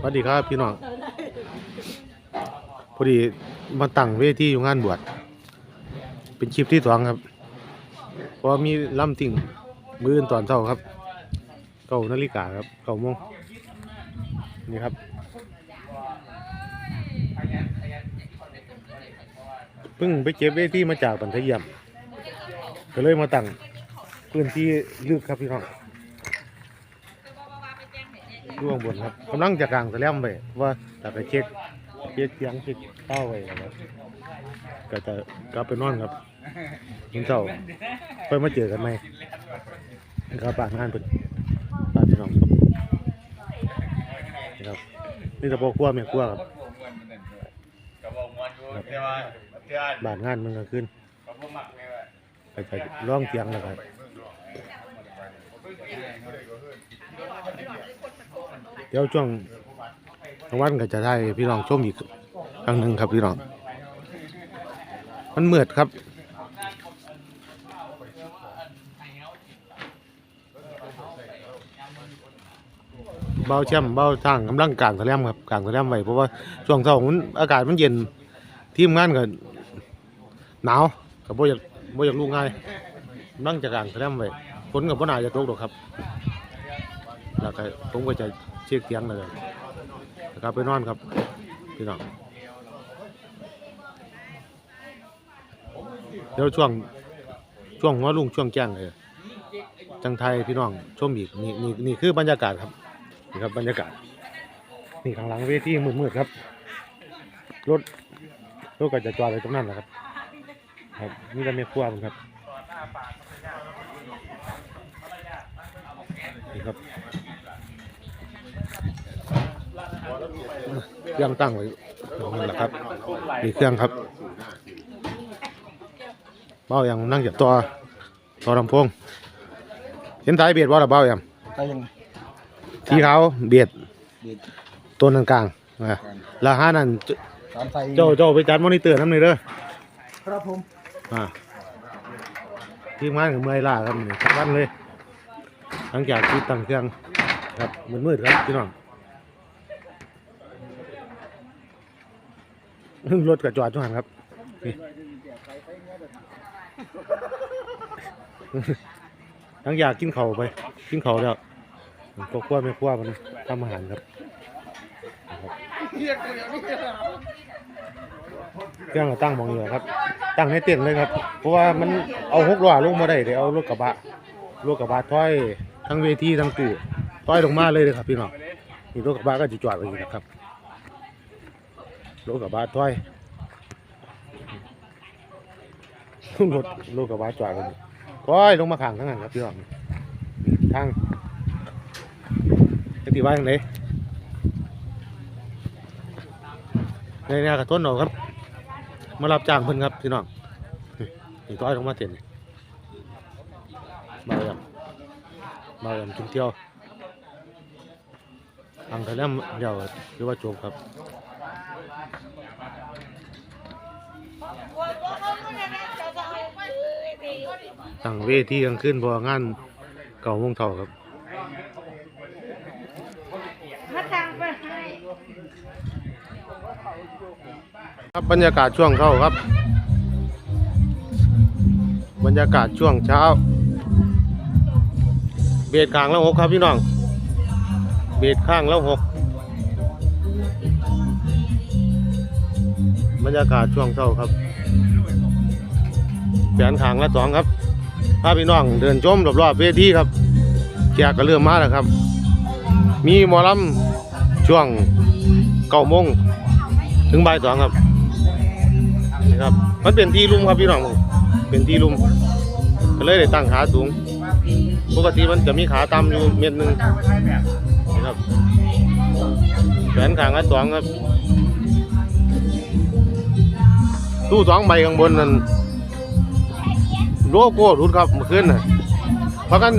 สวัสดีครับพี่น้องพอดีมาตั้งเวทีอยู่งานบวชเป็นคลิปที่สองครับเพราะมีล่ำติ่งมืออื่นตอนเช้าครับเก้านาฬิกาครับเก้าโมงนี่ครับเพิ่งไปเก็บเวทีมาจากบันทเยี่ยมก็เลยมาตั้งพื้นที่ลึกครับพี่น้อง อยู่ข้างบนครับกำลังจะกลางแสลมไปว่าแต่ไปเช็คเช็คเสียงเช็คเต้าไปครับก็จะกลับไปนอนครับยินเจ้าไปมาเจอกันไหมครับบ้านงานเพิ่นบ้านพี่น้องนะครับนี่จะบอกครัวเมียครัวครับบาเตือนงานมันก็ขึ้นไงว่าไปจะร้องเสียงแล้วครับ ดี๋ยวช่วงกลางวันก็จะได้พี่น้องชมอีกครั้งหนึ่งครับพี่น้อง มันเมือดครับเบาแช่มเบาทางกำลังกลางแสลมครับกลางแสลมไว้เพราะว่าช่วงเช้ามันอากาศมันเย็นทีมงานก็หนาวก็บ่อยากบ่อยากลุกง่ายกำลังจะกลางแสลมไว้ฝนกับบ่น่าจะตกหรอกครับแล้วก็ผมก็จะ เช็คเสียงเลยแล้วก็ไปนอนครับพี่น้องเดี๋ยวช่วงช่วงหัวลุงช่วงแจ้งเลยจังไทยพี่น้องชมอีกนี่นี่นี่คือบรรยากาศครับนี่ครับบรรยากาศนี่ข้างหลังเวทีมืดๆครับรถรถก็จะจอดไว้ตรงนั้นแหละครับ ครับนี่ก็ไม่ครัวมันครับนี่ครับ เครื่องตั้งไว้นี่แหละครับมีเครื่องครับเบ้ายังนั่งจับตัวตัวลำโพงเห็นสายเบียดว่าหรือเบ้ายังก็ยังสีขาวเบียดเบียดตัวกลางๆนะแล้วห้านั่นเจสามไฟเจ้าเจ้าไปจัดมอนิเตอร์น้ำหนึ่งเด้อครับผมอ่าทีมงานกับเมื่อยล้าครับนี่ทั้งวันเลย หลังจากที่ตั้งเครื่องครับมันมืดครับพี่น้อง รถกระจอดทุกหันครับนี่หลังจากกินเข่าไป กินเข่าแล้วก็คว้าไม่คว้ามันทำอาหารครับเครื่องก็ตั้งมองอยู่ครับ ตั้งในเต็นท์เลยครับ เพราะว่ามันเอาหกล้อลงมาได้เดี๋ยวเอารถกระบะรถกระบะถอยทั้งเวทีทั้งตู้ถอยลงมาเลยเลยครับพี่น้องนี่รถกระบะก็จะจอดไว้อยู่นะครับ รถกระบะถอยรถรถกระบะจอดไว้อยู่ถอยลงมาข้างทั้งนั้นครับพี่น้องทางจะตีว่าอย่างไรในเนี่ยกระต้นหนอครับ มารับจ้างเพิ่นครับพี่น้องนี่นี่ต้อยลงมาเต็นมาอย่างมาอย่างกินเที่ยวทางทะเลเดียวหรือว่าโจบครับ ตั้งเวทีกลางคืนเพองานเก่าโมงเท่าครับมาตังไปให้ครับบรรยากาศช่วงเข้าครับ บรรยากาศช่วงเช้า เบียดข้างแล้วหกครับพี่น้อง เบียดข้างแล้วหก บรรยากาศช่วงเช้าครับแขนขางละสองครับพาพี่น้องเดินชมรอบๆเวทีครับแจกก็เริ่มมาแล้วครับ มีหมอลำช่วงเก้าโมงถึงบ่ายสองครับนี่ครับ มันเป็นที่ลุ่มครับพี่น้องเป็นที่ลุ่มก็เลยได้ตั้งขาสูงปกติมันจะมีขาต่ำอยู่เม็ดหนึ่งนะครับแขนขางอันสองครับ ตู้สองใบข้างบนนั่นโลโก้รุดครับเมื่อคืนน่ะเพราะกัน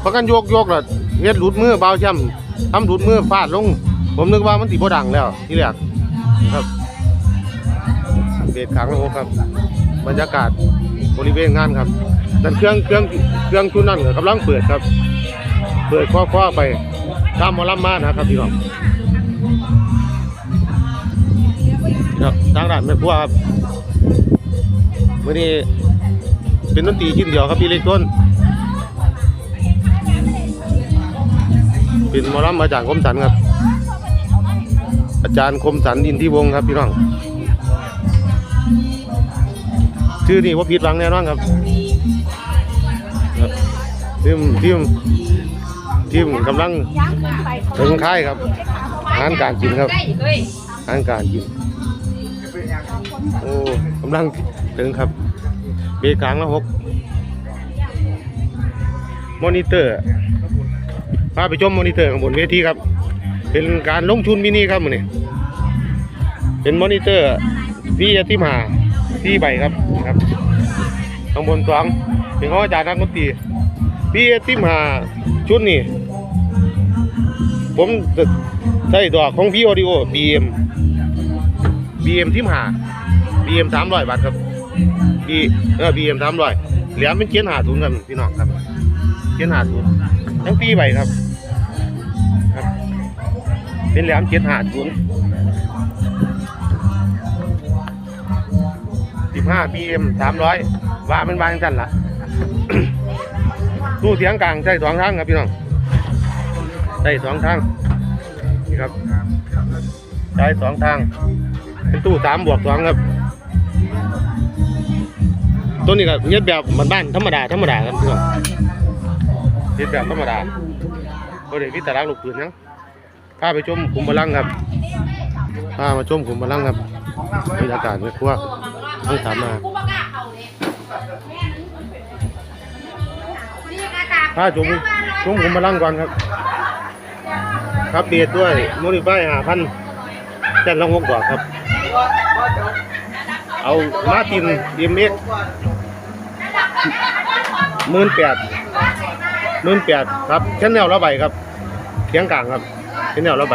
เพราะกันโยกโยกแล้วเฮ็ดหลุดมือเบาช้ำทำหลุดมือฟาดลง ผมนึกว่ามันติบ่ดังแล้ว ที่แรกครับเบสขังโลครับ บรรยากาศบริเวณงานครับนั่นเครื่องเครื่องเครื่องชุดนั่นก็กำลังเปิดครับ เปิดคว้าๆไปตามหมอลำมานะครับพี่น้อง ครับทางด้านแม่ครัวครับวันนี้เป็นดนตรีชิ้นเดียวครับพี่เล็กต้นเป็นหมอลำอาจารย์คมสันครับ อาจารย์คมสันอินทิวงศ์ครับพี่น้องชื่อนี่ว่าผิดหวังแน่นอนครับครับทีมทีมทีมกำลังย่างขึ้นไปถึงค่ายครับอาหารการกินครับอาหารการกิน โอ้กำลังถึงครับ เบรกกลางแล้วหกมอนิเตอร์พาไปชมมอนิเตอร์ข้างบนเวทีครับ เป็นการลงทุนมินิครับมือนี้เป็นมอนิเตอร์พี่ที่มาที่ใบครับครับข้างบนสองเป็นขออาจารย์นักดนตรีพี่ที่มาชุดนี้ผมใช้ดอกของพี่ออดิโอ BM BM ที่มา BM สามร้อยบาทครับ B เออ BM สามร้อยเหรียญเป็นเกียนหาศูนย์ครับพี่น้องครับเกียนหาศูนย์ทั้งปีใบครับครับ เป็นแหลมเกียนหาศูนย์สิบห้า BM สามร้อยว่ามันวางจันละตู้เสียงกลางใช้สองทางครับพี่น้องใช้สองทางนี่ครับใช้สองทางเป็นตู้สามบวกสองครับ ตัวนี้ก็เย็ดแบบบ้านๆธรรมดาธรรมดาครับพี่น้องเย็ดแบบธรรมดาก็เลยพิจารณาลูกปืนนะพาไปชมขุมพลังครับพามาชมขุมพลังครับบรรยากาศไม่ครัวต้องถามมาพาชมชมขุมพลังก่อนครับ ครับเบียดด้วยโมดิฟายหาพันแจ้นละหกกว่าครับ เอามาตินดีเมกหมื่นแปดหมื่นแปดครับแค่แนวละใบครับเคียงกลางครับแค่แนวละใบ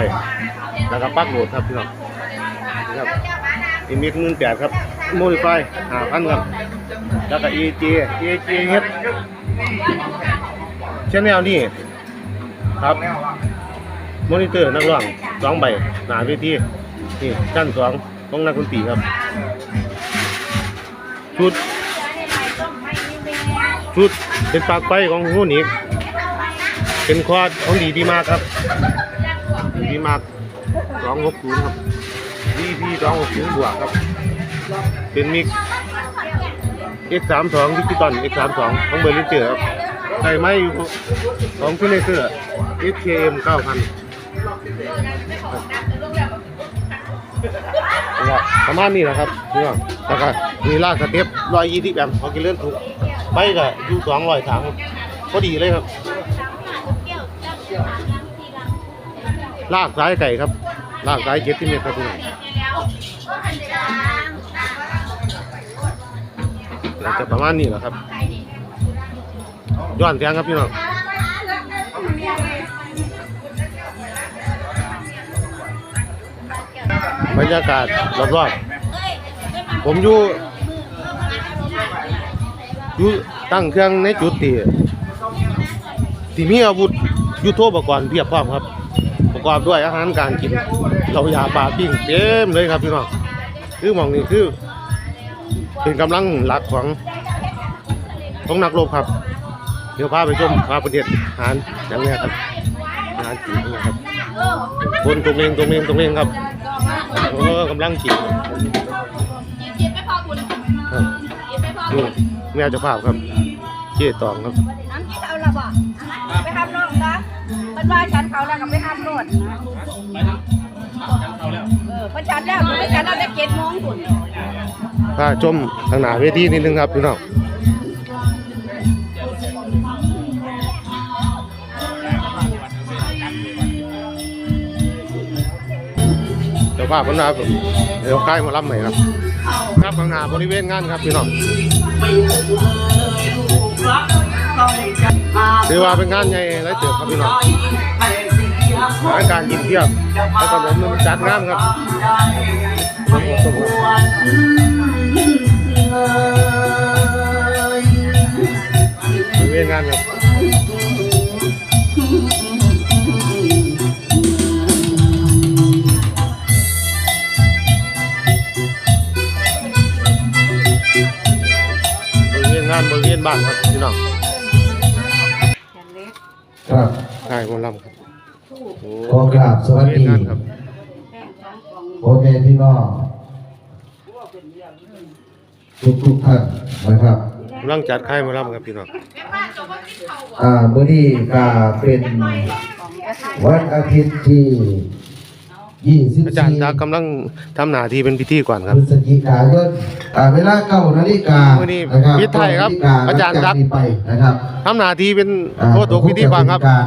แล้วก็ปักโหลดครับพี่น้องครับดีเมกหมื่นแปดครับโมดิฟายหาพันครับแล้วก็เอเจเอเจเฮ็ดแค่แนวนี้ครับมอนิเตอร์นักร้องสองใบหนาเวทีนี่ชั้นสองของนักดนตรีครับ ชุดชุดเป็นปากไฟของหูหนีบเป็นคอดของดีดีมากครับดีดีมากสองหกศูนย์ครับดีพีสองหกศูนย์บวกครับ เป็นมิก X สามสองดิจิตอล X สามสองของเบอร์ลิเจอร์ครับใส่ไม้อยู่ของฟินเนเซอร์ XKM เก้าพัน ประมาณนี้แหละครับพี่น้องแล้วก็มีลากสเต็ปร้อยยี่สิบแอมป์ขอกินเลื่อนถูกไปก็อยู่สองร้อยถังพอดีเลยครับ ลากสายไก่ครับ ลากสายเจ็ดที่เมตรครับพี่น้องจะประมาณนี้แหละครับย้อนแสงครับพี่น้อง บรรยากาศรอบๆผมอยู่อยู่ตั้งเครื่องในจุดที่ที่มีอาวุธยุทโธปกรณ์เพียบพร้อมครับ ประกอบด้วยอาหารการกินเรายาปลาปิ้งเต็มเลยครับพี่น้องคือหมองนี้คือ เป็นกำลังหลักของของนักรบครับ เดี๋ยวพาไปชมพาไปเด็ดอาหารอย่างนี้ครับอาหารกินนะครับ คนตรงเลงตรงเลงตรงเลงครับเออกำลังกินครับนี่แม่เจ้าภาพครับเจ๊ตองครับน้ำกินเอาละบ่ไปทำโน่นนะมันว่าฉันเขาแล้วก็ไปทำโน่นเออพอฉันแล้วไม่ฉันเราได้เจ็ดโมงคุนพาชมทางหน้าเวทีนิดนึงครับพี่น้อง ภาพคนนาเดี๋ยวใกล้มารับใหม่ครับครับทางหน้าบริเวณงานครับพี่น้องถือว่าเป็นงานใหญ่และเติบครับพี่น้องรายการกินเทียวแล้วก็ผมมันจัดงานครับสมบูรณ์บริเวณงานครับ บ้านครับพี่น้องครับใช่หมอลำครับโอ้ขอกราบสวัสดีงานครับพ่อแม่พี่น้องทุกทุกๆท่านนะครับกำลังจัดค่ายหมอลำครับพี่น้องอ่ามื้อนี้ก็เป็นวันอาทิตย์ที่ 24อาจารย์ตากำลังทำหน้าที่เป็นพิธีก่อนครับพฤศจิกายนอ่าเวลาเก้านาฬิกามื้อนี้นะครับพิธีไทยครับเก้นฬิกอาจารย์หลังตั๊กนี้ไปนะครับทำหน้าที่เป็นอ่าโคตรพิธีก่อนครับก็จะเป็นการ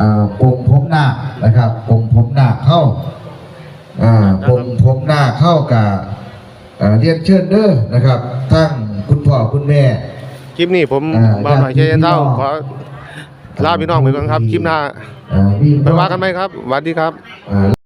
อ่าปลงผมหน้าคนะครับปลงผมหน้าคเข้าอ่าปลงผมหน้าคเข้ากับอ่าเรียนเชิญเด้อนะครับ ทั้งคุณพ่อคุณแม่ คลิปนี้ผมอ่าบ่าวหน่อยเชยเท่าญาติพี่น้องขอลาพี่น้องไปก่อนครับ คลิปหน้าอ่ามี ไปว่ากันไหมครับสวัสดีครับ อ่า